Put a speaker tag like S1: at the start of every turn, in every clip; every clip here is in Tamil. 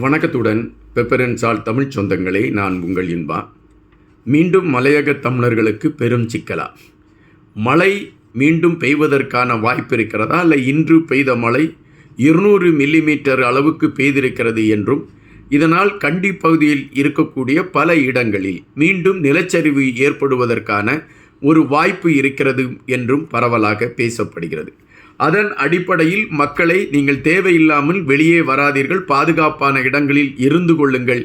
S1: வணக்கத்துடன் பெப்பரன்சால் தமிழ் சொந்தங்களே நான் உங்கள் இன்பா. மீண்டும் மலையக தமிழர்களுக்கு பெரும் சிக்கலா. மழை மீண்டும் பெய்வதற்கான வாய்ப்பு இருக்கிறதா? இல்லை இன்று பெய்த மழை இருநூறு மில்லிமீட்டர் அளவுக்கு பெய்திருக்கிறது என்றும் இதனால் கண்டி பகுதியில் இருக்கக்கூடிய பல இடங்களில் மீண்டும் நிலச்சரிவு ஏற்படுவதற்கான ஒரு வாய்ப்பு இருக்கிறது என்றும் பரவலாக பேசப்படுகிறது. அதன் அடிப்படையில் மக்களை நீங்கள் தேவையில்லாமல் வெளியே வராதீர்கள். பாதுகாப்பான இடங்களில் இருந்து கொள்ளுங்கள்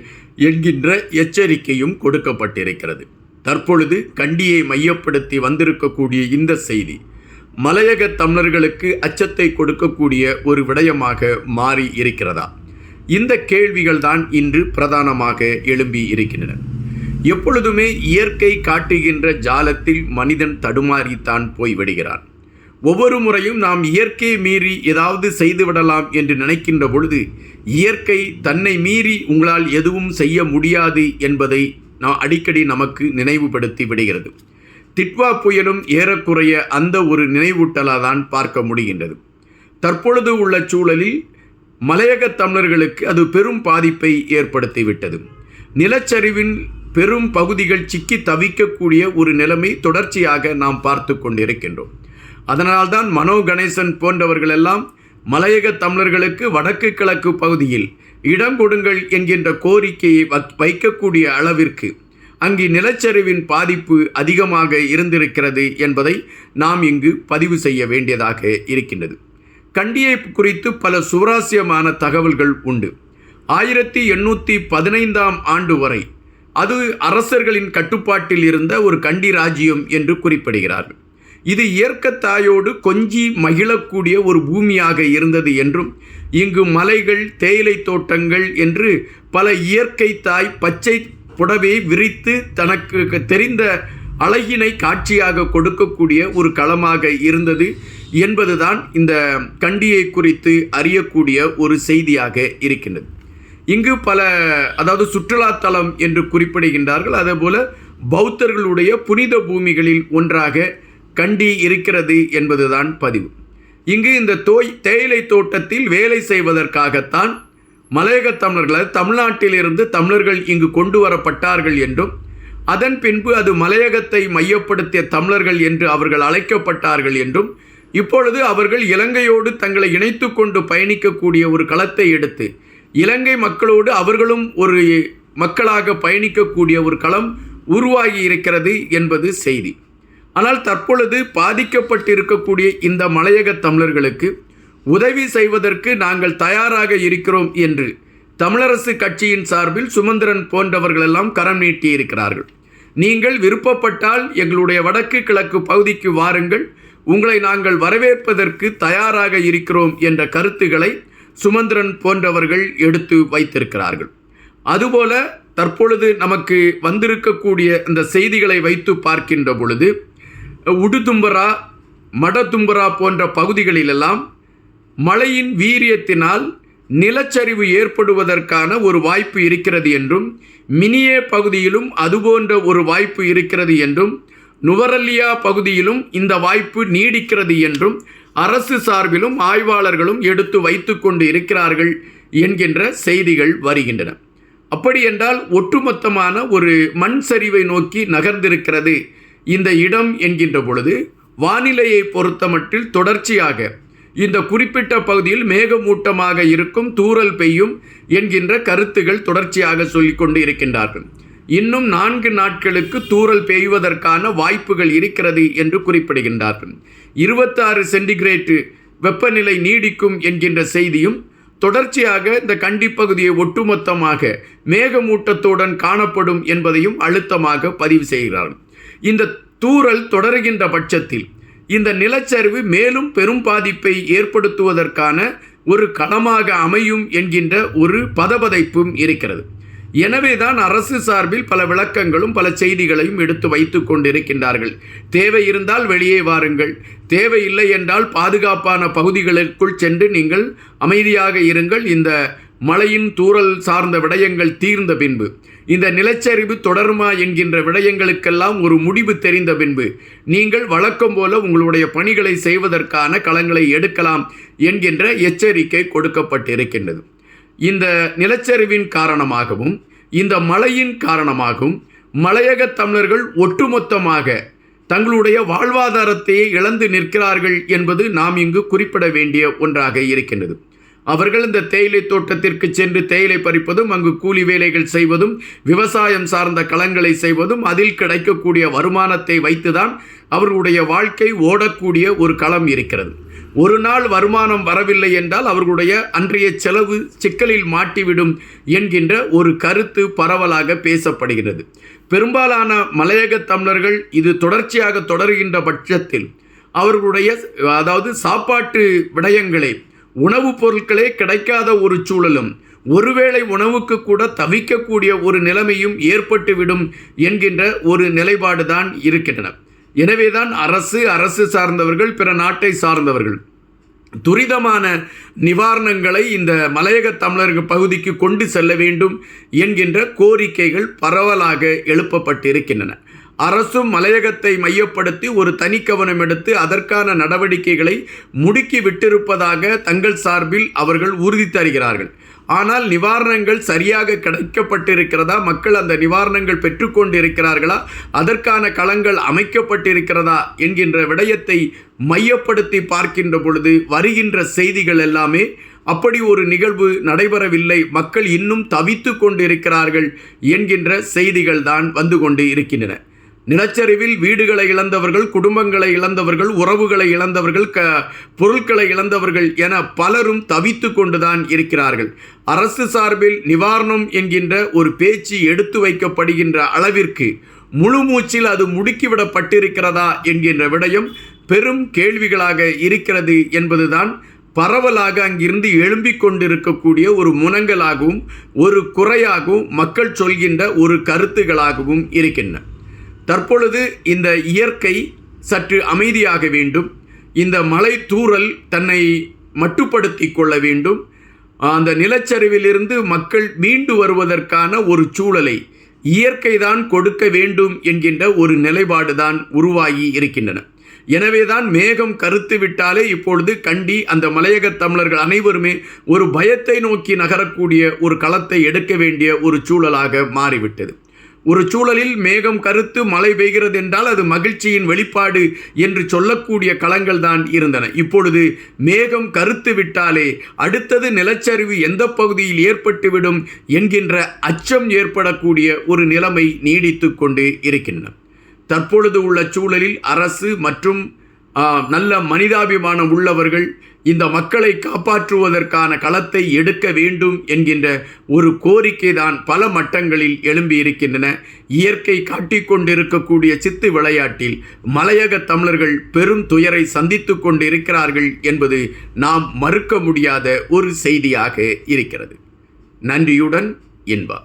S1: என்கின்ற எச்சரிக்கையும் கொடுக்கப்பட்டிருக்கிறது. தற்பொழுது கண்டியை மையப்படுத்தி வந்திருக்கக்கூடிய இந்த செய்தி மலையக தமிழர்களுக்கு அச்சத்தை கொடுக்கக்கூடிய ஒரு விடயமாக மாறி இருக்கிறதா? இந்த கேள்விகள் தான் இன்று பிரதானமாக எழும்பி இருக்கின்றன. எப்பொழுதுமே இயற்கை காட்டுகின்ற ஜாலத்தில் மனிதன் தடுமாறித்தான் போய்விடுகிறான். ஒவ்வொரு முறையும் நாம் இயற்கையை மீறி ஏதாவது செய்துவிடலாம் என்று நினைக்கின்ற பொழுது இயற்கை தன்னை மீறி உங்களால் எதுவும் செய்ய முடியாது என்பதை நான் அடிக்கடி நமக்கு நினைவுபடுத்தி விடுகிறது. திட்வா புயலும் ஏறக்குறைய அந்த ஒரு நினைவூட்டலாக தான் பார்க்க முடிகின்றது. தற்பொழுது உள்ள சூழலில் மலையக தமிழர்களுக்கு அது பெரும் பாதிப்பை ஏற்படுத்திவிட்டது நிலச்சரிவின் பெரும் பகுதிகள் சிக்கி தவிக்கக்கூடிய ஒரு நிலைமை தொடர்ச்சியாக நாம் பார்த்து கொண்டிருக்கின்றோம். அதனால்தான் மனோ கணேசன் போன்றவர்கள் எல்லாம் மலையக தமிழர்களுக்கு வடக்கு கிழக்கு பகுதியில் இடம் கொடுங்கள் என்கின்ற கோரிக்கையை வைக்கக்கூடிய அளவிற்கு அங்கு நிலச்சரிவின் பாதிப்பு அதிகமாக இருந்திருக்கிறது என்பதை நாம் இங்கு பதிவு செய்ய வேண்டியதாக இருக்கின்றது. கண்டியை குறித்து பல சுவராசியமான தகவல்கள் உண்டு. ஆயிரத்தி எண்ணூற்றி பதினைந்தாம் ஆண்டு வரை அது அரசர்களின் கட்டுப்பாட்டில் இருந்த ஒரு கண்டி ராஜ்யம் என்று குறிப்பிடுகிறார்கள். இது இயற்கத்தாயோடு கொஞ்சி மகிழக்கூடிய ஒரு பூமியாக இருந்தது என்றும் இங்கு மலைகள் தேயிலை தோட்டங்கள் என்று பல இயற்கை தாய் பச்சை புடவை விரித்து தனக்கு தெரிந்த அழகினை காட்சியாக கொடுக்கக்கூடிய ஒரு களமாக இருந்தது என்பதுதான் இந்த கண்டியை குறித்து அறியக்கூடிய ஒரு செய்தியாக இருக்கின்றது. இங்கு பல அதாவது சுற்றுலாத்தலம் என்று குறிப்பிடுகின்றார்கள். அதேபோல பௌத்தர்களுடைய புனித பூமிகளில் ஒன்றாக கண்டி இருக்கிறது என்பதுதான் பதிவு. இங்கு இந்த தோய் தேயிலை தோட்டத்தில் வேலை செய்வதற்காகத்தான் மலையக தமிழர்கள் தமிழ்நாட்டிலிருந்து தமிழர்கள் இங்கு கொண்டு வரப்பட்டார்கள் என்றும் அதன் பின்பு அது மலையகத்தை மையப்படுத்திய தமிழர்கள் என்று அவர்கள் அழைக்கப்பட்டார்கள் என்றும் இப்பொழுது அவர்கள் இலங்கையோடு தங்களை இணைத்து கொண்டு பயணிக்கக்கூடிய ஒரு களத்தை எடுத்து இலங்கை மக்களோடு அவர்களும் ஒரு மக்களாக பயணிக்கக்கூடிய ஒரு களம் உருவாகி இருக்கிறது என்பது செய்தி. ஆனால் தற்பொழுது பாதிக்கப்பட்டிருக்கக்கூடிய இந்த மலையக தமிழர்களுக்கு உதவி செய்வதற்கு நாங்கள் தயாராக இருக்கிறோம் என்று தமிழரசு கட்சியின் சார்பில் சுமந்திரன் போன்றவர்களெல்லாம் கரம் நீட்டி இருக்கிறார்கள் நீங்கள் விருப்பப்பட்டால் எங்களுடைய வடக்கு கிழக்கு பகுதிக்கு வாருங்கள். உங்களை நாங்கள் வரவேற்பதற்கு தயாராக இருக்கிறோம் என்ற கருத்துக்களை சுமந்திரன் போன்றவர்கள் எடுத்து வைத்திருக்கிறார்கள். அதுபோல தற்பொழுது நமக்கு வந்திருக்கக்கூடிய இந்த செய்திகளை வைத்து பார்க்கின்ற பொழுது உடுதும்பரா மடதும்பரா போன்ற பகுதிகளிலெல்லாம் மழையின் வீரியத்தினால் நிலச்சரிவு ஏற்படுவதற்கான ஒரு வாய்ப்பு இருக்கிறது என்றும் மினியே பகுதியிலும் அதுபோன்ற ஒரு வாய்ப்பு இருக்கிறது என்றும் நுவரல்லியா பகுதியிலும் இந்த வாய்ப்பு நீடிக்கிறது என்றும் அரசு சார்பிலும் ஆய்வாளர்களும் எடுத்து வைத்து கொண்டு இருக்கிறார்கள் என்கின்ற செய்திகள் வருகின்றன. அப்படி என்றால் ஒட்டுமொத்தமான ஒரு மண் சரிவை நோக்கி நகர்ந்திருக்கிறது இந்த இடம் என்கின்ற பொழுது வானிலையை பொறுத்தமட்டில் தொடர்ச்சியாக இந்த குறிப்பிட்ட பகுதியில் மேகமூட்டமாக இருக்கும் தூறல் பெய்யும் என்கின்ற கருத்துகள் தொடர்ச்சியாக சொல்லிக்கொண்டு இருக்கின்றார்கள். இன்னும் நான்கு நாட்களுக்கு தூறல் பெய்வதற்கான வாய்ப்புகள் இருக்கிறது என்று குறிப்பிடுகின்றார்கள். இருபத்தாறு சென்டிகிரேட்டு வெப்பநிலை நீடிக்கும் என்கின்ற செய்தியும் தொடர்ச்சியாக இந்த கண்டிப்பகுதியை ஒட்டுமொத்தமாக மேகமூட்டத்துடன் காணப்படும் என்பதையும் அழுத்தமாக பதிவு செய்கிறார்கள். இந்த தூறல் தொடருகின்ற பட்சத்தில் இந்த நிலச்சரிவு மேலும் பெரும் பாதிப்பை ஏற்படுத்துவதற்கான ஒரு களமாக அமையும் என்கின்ற ஒரு பதபதைப்பும் இருக்கிறது. எனவேதான் அரசு சார்பில் பல விளக்கங்களும் பல செய்திகளையும் எடுத்து வைத்து கொண்டிருக்கின்றார்கள். தேவை இருந்தால் வெளியே வாருங்கள். தேவையில்லை என்றால் பாதுகாப்பான பகுதிகளுக்குள் சென்று நீங்கள் அமைதியாக இருங்கள். இந்த மழையின் தூறல் சார்ந்த விடயங்கள் தீர்ந்த பின்பு இந்த நிலச்சரிவு தொடருமா என்கின்ற விடயங்களுக்கெல்லாம் ஒரு முடிவு தெரிந்த பின்பு நீங்கள் வழக்கம் போல உங்களுடைய பணிகளை செய்வதற்கான களங்களை எடுக்கலாம் என்கின்ற எச்சரிக்கை கொடுக்கப்பட்டிருக்கின்றது. இந்த நிலச்சரிவின் காரணமாகவும் இந்த மழையின் காரணமாகவும் மலையக தமிழர்கள் ஒட்டுமொத்தமாக தங்களுடைய வாழ்வாதாரத்தையே இழந்து நிற்கிறார்கள் என்பது நாம் இங்கு குறிப்பிட வேண்டிய ஒன்றாக இருக்கின்றது. அவர்கள் இந்த தேயிலை தோட்டத்திற்கு சென்று தேயிலை பறிப்பதும் அங்கு கூலி வேலைகள் செய்வதும் விவசாயம் சார்ந்த களங்களை செய்வதும் அதில் கிடைக்கக்கூடிய வருமானத்தை வைத்துதான் அவர்களுடைய வாழ்க்கை ஓடக்கூடிய ஒரு களம் இருக்கிறது. ஒரு நாள் வருமானம் வரவில்லை என்றால் அவர்களுடைய அன்றைய செலவு சிக்கலில் மாட்டிவிடும் என்கின்ற ஒரு கருத்து பரவலாக பேசப்படுகிறது. பெரும்பாலான மலையக தமிழர்கள் இது தொடர்ச்சியாக தொடர்கின்ற பட்சத்தில் அவர்களுடைய அதாவது சாப்பாட்டு விடயங்களை உணவுப் பொருட்களே கிடைக்காத ஒரு சூழலும் ஒருவேளை உணவுக்கு கூட தவிக்கக்கூடிய ஒரு நிலைமையும் ஏற்பட்டுவிடும் என்கின்ற ஒரு நிலைப்பாடு தான் இருக்கின்றன. எனவேதான் அரசு அரசு சார்ந்தவர்கள் பிற நாட்டை சார்ந்தவர்கள் துரிதமான நிவாரணங்களை இந்த மலையக தமிழர்கள் பகுதிக்கு கொண்டு செல்ல வேண்டும் என்கின்ற கோரிக்கைகள் பரவலாக எழுப்பப்பட்டிருக்கின்றன. அரசும் மலையகத்தை மையப்படுத்தி ஒரு தனி கவனம் எடுத்து அதற்கான நடவடிக்கைகளை முடுக்கி விட்டிருப்பதாக தங்கள் சார்பில் அவர்கள் உறுதி தருகிறார்கள். ஆனால் நிவாரணங்கள் சரியாக கிடைக்கப்பட்டிருக்கிறதா? மக்கள் அந்த நிவாரணங்கள் பெற்றுக்கொண்டிருக்கிறார்களா? அதற்கான களங்கள் அமைக்கப்பட்டிருக்கிறதா? என்கின்ற விடயத்தை மையப்படுத்தி பார்க்கின்ற பொழுது வருகின்ற செய்திகள் எல்லாமே அப்படி ஒரு நிகழ்வு நடைபெறவில்லை. மக்கள் இன்னும் தவித்து கொண்டிருக்கிறார்கள் என்கின்ற செய்திகள் தான் வந்து கொண்டு இருக்கின்றன. நிலச்சரிவில் வீடுகளை இழந்தவர்கள் குடும்பங்களை இழந்தவர்கள் உறவுகளை இழந்தவர்கள் க பொருட்களை இழந்தவர்கள் என பலரும் தவித்து கொண்டுதான் இருக்கிறார்கள். அரசு சார்பில் நிவாரணம் என்கின்ற ஒரு பேச்சு எடுத்து வைக்கப்படுகின்ற அளவிற்கு முழு மூச்சில் அது முடுக்கிவிடப்பட்டிருக்கிறதா என்கின்ற விடயம் பெரும் கேள்விகளாக இருக்கிறது என்பதுதான் பரவலாக அங்கிருந்து எழும்பிக் கொண்டிருக்கக்கூடிய ஒரு முனங்கலாகவும் ஒரு குறையாகவும் மக்கள் சொல்கின்ற ஒரு கருத்துகளாகவும் இருக்கின்றன. தற்பொழுது இந்த இயற்கை சற்று அமைதியாக வேண்டும். இந்த மலை தூறல் தன்னை மட்டுப்படுத்தி கொள்ள வேண்டும். அந்த நிலச்சரிவிலிருந்து மக்கள் மீண்டு வருவதற்கான ஒரு சூழலை இயற்கை தான் கொடுக்க வேண்டும் என்கின்ற ஒரு நிலைப்பாடு தான் உருவாகி இருக்கின்றன. எனவேதான் மேகம் கருத்து விட்டாலே இப்பொழுது கண்டி அந்த மலையக தமிழர்கள் அனைவருமே ஒரு பயத்தை நோக்கி நகரக்கூடிய ஒரு களத்தை எடுக்க வேண்டிய ஒரு சூழலாக மாறிவிட்டது. ஒரு சூழலில் மேகம் கருத்து மழை பெய்கிறது என்றால் அது மகிழ்ச்சியின் வெளிப்பாடு என்று சொல்லக்கூடிய களங்கள் தான் இருந்தன. இப்பொழுது மேகம் கருத்து விட்டாலே அடுத்தது நிலச்சரிவு எந்த பகுதியில் ஏற்பட்டுவிடும் என்கின்ற அச்சம் ஏற்படக்கூடிய ஒரு நிலைமை நீடித்து கொண்டு இருக்கின்றன. தற்பொழுது உள்ள சூழலில் அரசு மற்றும் நல்ல மனிதாபிமானம் உள்ளவர்கள் இந்த மக்களை காப்பாற்றுவதற்கான களத்தை எடுக்க வேண்டும் என்கின்ற ஒரு கோரிக்கை தான் பல மட்டங்களில் எழும்பியிருக்கின்றன. இயற்கை காட்டிக்கொண்டிருக்கக்கூடிய சித்து விளையாட்டில் மலையக தமிழர்கள் பெரும் துயரை சந்தித்து கொண்டிருக்கிறார்கள் என்பது நாம் மறுக்க முடியாத ஒரு செய்தியாக இருக்கிறது. நன்றியுடன் இன்பா